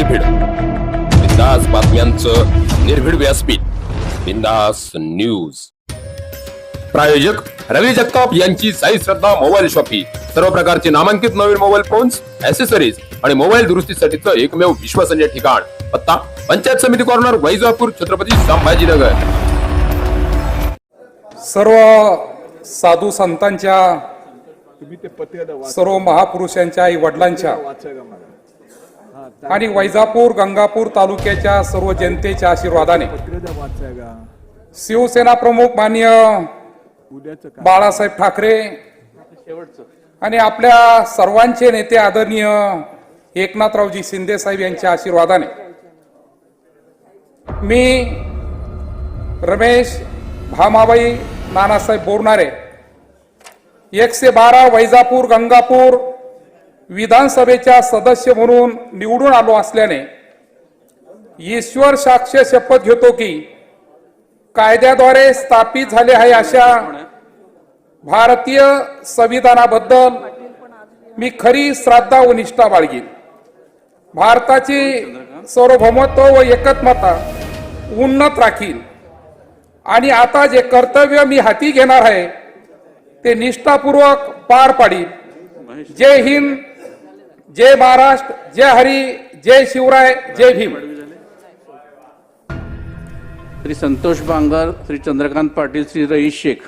निर्भीड. बिंदास बातम्यांचं निर्भीड व्यासपीठ. बिंदास न्यूज. प्रायोजक रवी जगताप यांची साई श्रद्धा मोबाईल शॉपी. सर्व प्रकारचे नामांकित नवीन मोबाईल फोन्स ऍसेसरीज आणि मोबाईल दुरुस्तीसाठीचं एकमेव विश्वसनीय ठिकाण. पत्ता पंचायत समिती कॉर्नर वैजापूर छत्रपती संभाजीनगर. सर्व साधू संतांच्या सर्व महापुरुषांच्या आई वडिलांच्या आणि वैजापूर गंगापूर तालुक्याच्या सर्व जनतेच्या आशीर्वादाने. शिवसेना प्रमुख मान्य बाळासाहेब ठाकरे आणि आपल्या सर्वांचे नेते आदरणीय एकनाथरावजी शिंदे साहेब यांच्या आशीर्वादाने. मी रमेश भामाबाई नानासाहेब बोरणारे एकशे बारा वैजापूर गंगापूर विधानसभेच्या सदस्य म्हणून निवडून आलो असल्याने ईश्वर साक्ष शपथ घेतो की कायद्याद्वारे स्थापित झाले आहे अशा भारतीय संविधानाबद्दल मी खरी श्रद्धा व निष्ठा बाळगीन. भारताची सार्वभौमत्व व एकत्मता उन्नत राखील आणि आता जे कर्तव्य मी हाती घेणार आहे ते निष्ठापूर्वक पार पाडील जय हिंद. जय महाराष्ट्र जय हरी जय शिवराय जय भीम. श्री संतोष बांगर श्री चंद्रकांत पाटील श्री रईस शेख.